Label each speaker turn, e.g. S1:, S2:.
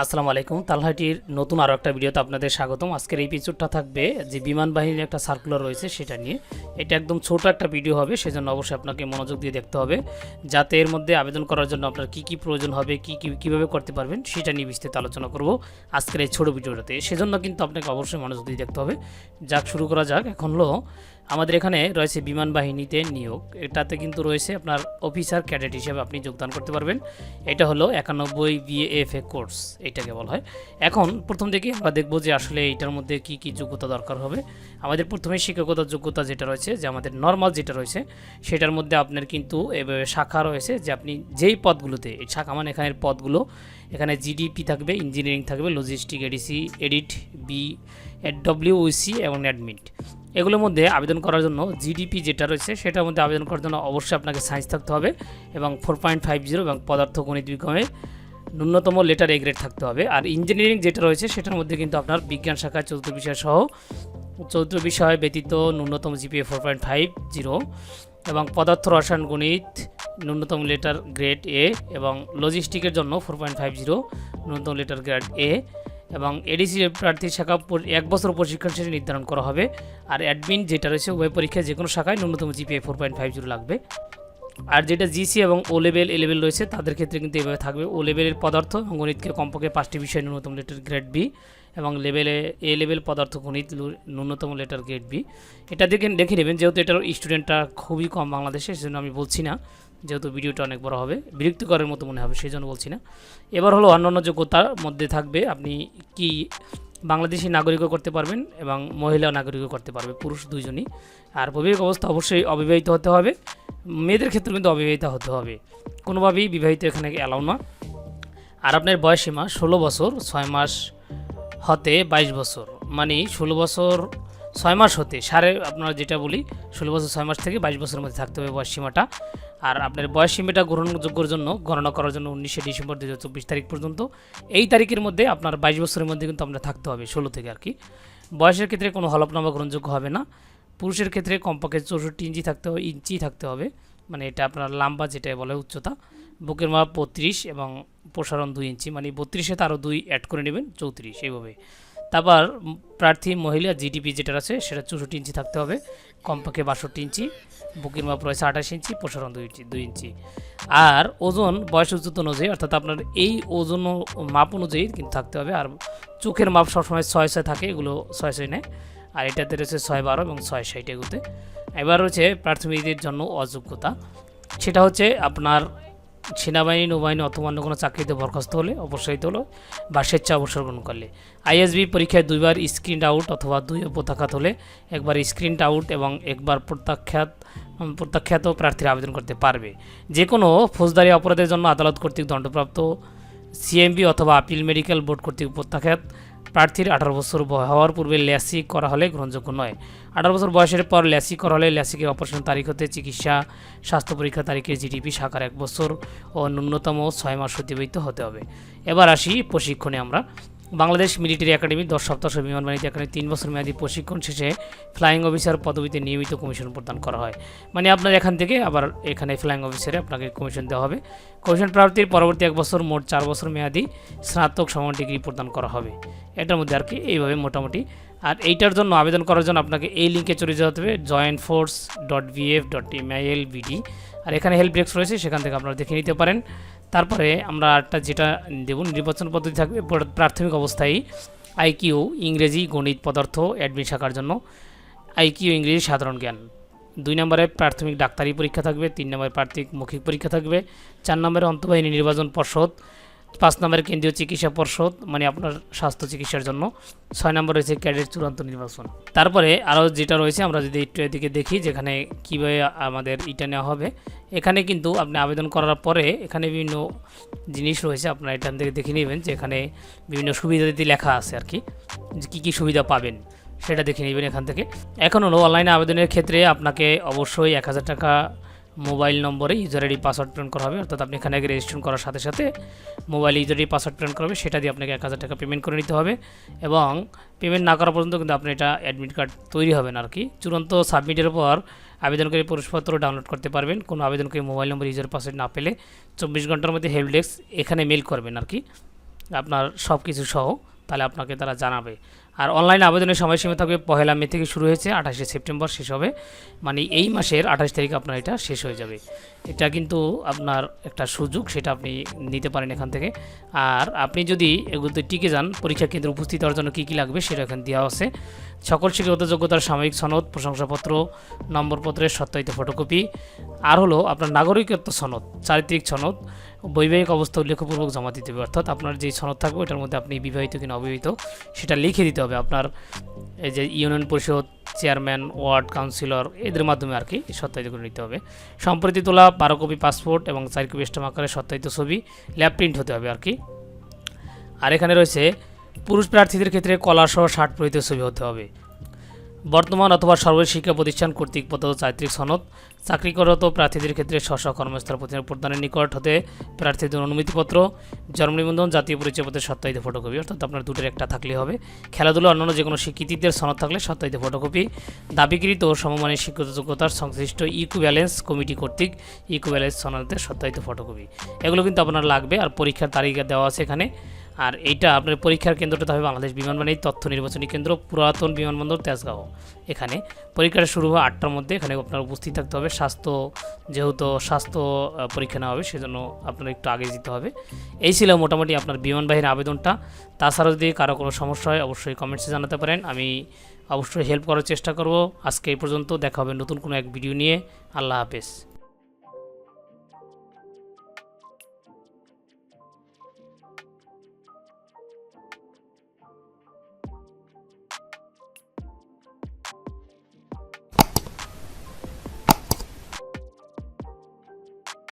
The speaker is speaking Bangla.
S1: আসসালামু আলাইকুম। তালহাটির নতুন আরও একটা ভিডিওতে আপনাদের স্বাগতম। আজকের এই এপিসোডটা থাকবে যে বিমান বাহিনীর একটা সার্কুলার রয়েছে সেটা নিয়ে। এটা একদম ছোট একটা ভিডিও হবে, সেজন্য অবশ্যই আপনাকে মনোযোগ দিয়ে দেখতে হবে। যাতে এর মধ্যে আবেদন করার জন্য আপনার কী কী প্রয়োজন হবে, কী কী, কীভাবে করতে পারবেন, সেটা নিয়ে বিস্তারিত আলোচনা করব আজকের এই ছোটো ভিডিওটাতে। সেজন্য কিন্তু আপনাকে অবশ্যই মনোযোগ দিয়ে দেখতে হবে। যাক, শুরু করা যাক। এখন হলো, আমাদের এখানে রয়েছে বিমান বাহিনীতে নিয়োগ। এটাতে কিন্তু রয়েছে আপনার অফিসার ক্যাডেট হিসেবে আপনি যোগদান করতে পারবেন। এটা হলো একানব্বই বিএএফএ কোর্স এটাকে বলা হয়। এখন প্রথম থেকে আমরা দেখব যে আসলে এইটার মধ্যে কি কি যোগ্যতা দরকার হবে। আমাদের প্রথমে শিক্ষকতার যোগ্যতা যেটা রয়েছে, যে আমাদের নর্মাল যেটা রয়েছে, সেটার মধ্যে আপনার কিন্তু শাখা রয়েছে যে আপনি যেই পদগুলোতে, এই শাখা মানে এখানের পদগুলো, এখানে জিডিপি থাকবে ইঞ্জিনিয়ারিং থাকবে logistic ADC edit B WC এবং অ্যাডমিট এগুলোর মধ্যে আবেদন করার জন্য জিডিপি যেটা রয়েছে, সেটার মধ্যে আবেদন করার জন্য অবশ্যই আপনাকে সায়েন্স থাকতে হবে এবং ফোর পয়েন্ট ফাইভ জিরো এবং পদার্থ গণিত বিজ্ঞানে ন্যূনতম লেটার এ গ্রেড থাকতে হবে। আর ইঞ্জিনিয়ারিং যেটা রয়েছে, সেটার মধ্যে কিন্তু আপনার বিজ্ঞান শাখায় চতুর্থ বিষয় সহ চতুর্থ বিষয় ব্যতীত ন্যূনতম GPA four point five zero এবং পদার্থ রসায়ন, গণিত, ন্যূনতম লেটার গ্রেড এ এবং লজিস্টিকের জন্য ফোর পয়েন্ট ফাইভ জিরো ন্যূনতম লেটার গ্রেড এ এবং এডিসি প্রার্থীর শাখা এক বছর প্রশিক্ষণ শেষে নির্ধারণ করা হবে। আর অ্যাডমিন যেটা রয়েছে উভয় পরীক্ষায় যে কোনো শাখায় ন্যূনতম GPA four point five zero লাগবে। আর যেটা জিসি এবং ও লেভেল এ লেভেল রয়েছে, তাদের ক্ষেত্রে কিন্তু এভাবে থাকবে। ও লেভেলের পদার্থ এবং গণিতকে কমপক্ষে পাঁচটি বিষয় ন্যূনতম লেটার গ্রেড বি এবং লেভেলে এ লেভেল পদার্থ গণিত ন্যূনতম লেটার গ্রেড বি এটা দেখে দেখে নেবেন, যেহেতু এটার স্টুডেন্টটা খুবই কম বাংলাদেশে, সেজন্য আমি বলছি না, যেহেতু ভিডিওটা অনেক বড় হবে, বিরক্তিকরের মতো মনে হবে সেই জন্য বলছি না। এবার হলো অন্যান্য যোগ্যতার মধ্যে থাকবে, আপনি কি বাংলাদেশি নাগরিকও করতে পারবেন এবং মহিলা নাগরিকও করতে পারবে, পুরুষ দুইজনই। আর বৈবাহিক অবস্থা অবশ্যই অবিবাহিত হতে হবে। মেয়েদের ক্ষেত্রে কিন্তু অবিবাহিতা হতে হবে। কোনোভাবেই বিবাহিত এখানে অ্যালাউ না। আর আপনার বয়সীমা ষোলো বছর, ছয় মাস হতে বাইশ বছর। মানে ষোলো বছর, ছয় মাস হতে, সাড়ে, আপনারা যেটা বলি, ষোলো বছর, ছয় মাস থেকে বাইশ বছরের মধ্যে থাকতে হবে বয়স সীমাটা। আর আপনার বয়স সীমাটা গ্রহণযোগ্যর জন্য, গণনা করার জন্য উনিশে ডিসেম্বর দু চব্বিশ তারিখ পর্যন্ত, এই তারিখের মধ্যে আপনার বাইশ বছরের মধ্যে কিন্তু আপনার থাকতে হবে, ষোলো থেকে আর কি। বয়সের ক্ষেত্রে কোনো হলফনামা গ্রহণযোগ্য হবে না। পুরুষের ক্ষেত্রে কমপক্ষে চৌষট্টি ইঞ্চি থাকতে হবে, ইঞ্চি থাকতে হবে। মানে এটা আপনার লাম্বা যেটা বলে উচ্চতা। বুকের মাপ বত্রিশ এবং প্রসারণ দুই ইঞ্চি। মানে বত্রিশে তারও দুই অ্যাড করে নেবেন, চৌত্রিশ এইভাবে। তারপর প্রার্থী মহিলা জিডিপি যেটা আছে, সেটা চৌষট্টি ইঞ্চি থাকতে হবে। কমপক্ষে বাষট্টি ইঞ্চি। বুকের মাপ রয়েছে আঠাশ ইঞ্চি, প্রসারণ দুই ইঞ্চি দুই ইঞ্চি। আর ওজন বয়স উচ্চতা অনুযায়ী, অর্থাৎ আপনার এই ওজন মাপ অনুযায়ী কিন্তু থাকতে হবে। আর চোখের মাপ সবসময় ছয় ছয় থাকে, এগুলো ছয় ছয় নেয়। আর এটাতে রয়েছে ছয় বারো এবং ছয় ষাট এগুতে। এবার রয়েছে প্রাথমিকদের জন্য অযোগ্যতা। সেটা হচ্ছে আপনার সেনাবাহিনী, নৌবাহিনী অথবা অন্য কোনো চাকরিতে বরখাস্ত হলে অবশ্যই হলো বা স্বেচ্ছা অবসর গ্রহণ করলে। আইএসবি পরীক্ষায় দুইবার স্ক্রিন আউট অথবা দুই প্রত্যাখ্যাত হলে একবার স্ক্রিন আউট এবং একবার প্রত্যাখ্যাত প্রত্যাখ্যাত প্রার্থীরা আবেদন করতে পারবে। যে কোনো ফৌজদারি অপরাধের জন্য আদালত কর্তৃক দণ্ডপ্রাপ্ত সিএমবি অথবা আপিল মেডিকেল বোর্ড কর্তৃক প্রত্যাখ্যাত প্রার্থীর আঠারো বছর হওয়ার পূর্বে ল্যাসি করা হলে গ্রহণযোগ্য নয়। আঠারো বছর বয়সের পর ল্যাসি করা হলে ল্যাসিকে অপারেশন তারিখ হতে চিকিৎসা, স্বাস্থ্য পরীক্ষা তারিখে জিডিপি, শাখার এক বছর ও ন্যূনতম ছয় মাস অতিবাহিত হতে হবে। এবার আসি প্রশিক্ষণে আমরা। বাংলাদেশ মিলিটারি একাডেমি দশ সপ্তাহ বিমান বাণিজ্য একাডেমি তিন বছর মেয়াদী প্রশিক্ষণ শেষে ফ্লাইং অফিসার পদবিতে নিয়মিত কমিশন প্রদান করা হয়। মানে আপনার এখান থেকে আবার এখানে ফ্লাইং অফিসারে আপনাকে কমিশন দেওয়া হবে। কমিশন প্রাপ্তির পরবর্তী এক বছর মোট চার বছর মেয়াদী স্নাতক সমান ডিগ্রি প্রদান করা হবে। এটার মধ্যে আর কি এইভাবে মোটামুটি। আর এইটার জন্য আবেদন করার জন্য আপনাকে এই লিঙ্কে চলে যেতে হবে joint force dot BF dot MIL BD আর এখানে হেল্প ডেস্ক রয়েছে, সেখান থেকে আপনারা দেখে নিতে পারেন। তারপরে আমরা একটা যেটা দেব, নির্বাচন পদ্ধতি থাকবে প্রাথমিক অবস্থায় আইকিউ, ইংরেজি গণিত পদার্থ অ্যাডমিট শাখার জন্য। আইকিউ, ইংরেজি সাধারণ জ্ঞান। দুই নম্বরে প্রাথমিক ডাক্তারি পরীক্ষা থাকবে, তিন নম্বরে প্রাথমিক মৌখিক পরীক্ষা থাকবে, চার নম্বরে অন্তবাহিনী নির্বাচন পর্ষদ। পাঁচ নম্বরে কেন্দ্রীয় চিকিৎসা পর্ষদ মানে আপনার স্বাস্থ্য চিকিৎসার জন্য। ছয় নম্বর রয়েছে ক্যাডেট চূড়ান্ত নির্বাচন। তারপরে আরও যেটা রয়েছে, আমরা যদি একটু এদিকে দেখি যেখানে কীভাবে আমাদের ইটা নেওয়া হবে। এখানে কিন্তু আপনি আবেদন করার পরে এখানে বিভিন্ন জিনিস রয়েছে, আপনারা এখান থেকে দেখে নেবেন যে এখানে বিভিন্ন সুবিধা দিতে লেখা আছে আর কি, যে কী কী সুবিধা পাবেন, সেটা দেখে নেবেন এখান থেকে। এখন হলো অনলাইনে আবেদনের ক্ষেত্রে আপনাকে অবশ্যই এক হাজার টাকা মোবাইল নম্বরে ইউজার আইডি পাসওয়ার্ড প্রিন্ট করা হবে, অর্থাৎ আপনি এখানে রেজিস্ট্রেশন করার সাথে সাথে mobile user ID password print করা হবে, সেটা দিয়ে আপনাকে এক হাজার টাকা পেমেন্ট করে নিতে হবে এবং পেমেন্ট না করা পর্যন্ত কিন্তু আপনি এটা অ্যাডমিট কার্ড তৈরি হবে না আর কি। চূড়ান্ত সাবমিটের পর আবেদনকারী প্রবেশপত্র ডাউনলোড করতে পারবেন, কোনো আবেদনকারী মোবাইল নম্বর ইউজার পাসওয়ার্ড না পেলে চব্বিশ ঘণ্টার মধ্যে হেল্প ডেস্ক এখানে মেল করবেন আর কি। আপনার সব কিছু সহ তাহলে আপনাকে তারা জানাবে। আর অনলাইন আবেদনের সময়সীমা থাকবে পহেলা মে থেকে শুরু হয়েছে আঠাশে সেপ্টেম্বর শেষ হবে। মানে এই মাসের আঠাশ তারিখে আপনার এটা শেষ হয়ে যাবে। এটা কিন্তু আপনার একটা সুযোগ, সেটা আপনি নিতে পারেন এখান থেকে। আর আপনি যদি এগুলোতে টিকে যান, পরীক্ষা কেন্দ্রে উপস্থিত হওয়ার জন্য কী কী লাগবে সেটা এখানে দেওয়া আছে। সকল শিক্ষাগত যোগ্যতার সাময়িক সনদ, প্রশংসাপত্র, নম্বরপত্রের সত্যায়িত ফটোকপি। আর হলো আপনার নাগরিকত্ব সনদ, চারিত্রিক সনদ। বৈবাহিক অবস্থা উল্লেখপূর্বক জমা দিতে হবে। অর্থাৎ আপনার যে সনদ থাকবে ওটার মধ্যে আপনি বিবাহিত কিনা অবিবাহিত, সেটা লিখে দিতে হবে। আপনার এই যে ইউনিয়ন পরিষদ, চেয়ারম্যান, ওয়ার্ড, কাউন্সিলর, এদের মাধ্যমে আর কি সত্যায়িত করে নিতে হবে। সম্প্রতি তোলা বারো কপি পাসপোর্ট এবং চার কপি স্টাম আকারে সত্যায়িত ছবি, ল্যাব প্রিন্ট হতে হবে আর কি। আর এখানে রয়েছে, পুরুষ প্রার্থীদের ক্ষেত্রে কলাসহ ষাট প্রহিত ছবি হতে হবে। বর্তমান অথবা সর্বোচ্চ শিক্ষা প্রতিষ্ঠান কর্তৃক প্রদত্ত চারিত্রিক সনদ, চাকরিকরত প্রার্থীদের ক্ষেত্রে স্ব কর্মস্থল প্রদানের নিকট হতে প্রার্থীদের অনুমতিপত্র, জন্ম নিবন্ধন, জাতীয় পরিচয়পত্রের সত্যায়িত ফটোকপি অর্থাৎ আপনার দুটোর একটা থাকলে হবে। খেলাধুলা অন্যান্য যে কোনো স্বীকৃতিদের সনদ থাকলে সত্যায়িত ফটোকপি দাবিকৃত ও সমমানের শিক্ষিত যোগ্যতার সংশ্লিষ্ট ইকো ব্যালেন্স কমিটি কর্তৃক ইকুব্যালেন্স সনদের সত্যায়িত ফটোকপি এগুলো কিন্তু আপনার লাগবে আর পরীক্ষার তারিখ দেওয়া আছে এখানে। আর এইটা আপনার পরীক্ষার কেন্দ্রটা হবে বাংলাদেশ বিমানবাহিনীর তথ্য নির্বাচনী কেন্দ্র পুরাতন বিমানবন্দর তেজগাঁও। এখানে পরীক্ষাটা শুরু হবে আটটার মধ্যে, এখানে আপনার উপস্থিত থাকতে হবে। স্বাস্থ্য, যেহেতু স্বাস্থ্য পরীক্ষা নেওয়া হবে, সেজন্য আপনার একটু আগে যেতে হবে। এই ছিল মোটামুটি আপনার বিমানবাহিনীর আবেদনটা। তাছাড়া যদি কারও কোনো সমস্যা হয়, অবশ্যই কমেন্টসে জানাতে পারেন। আমি অবশ্যই হেল্প করার চেষ্টা করব। আজকে এই পর্যন্ত দেখা হবে নতুন কোনো এক ভিডিও নিয়ে। আল্লাহ হাফেজ।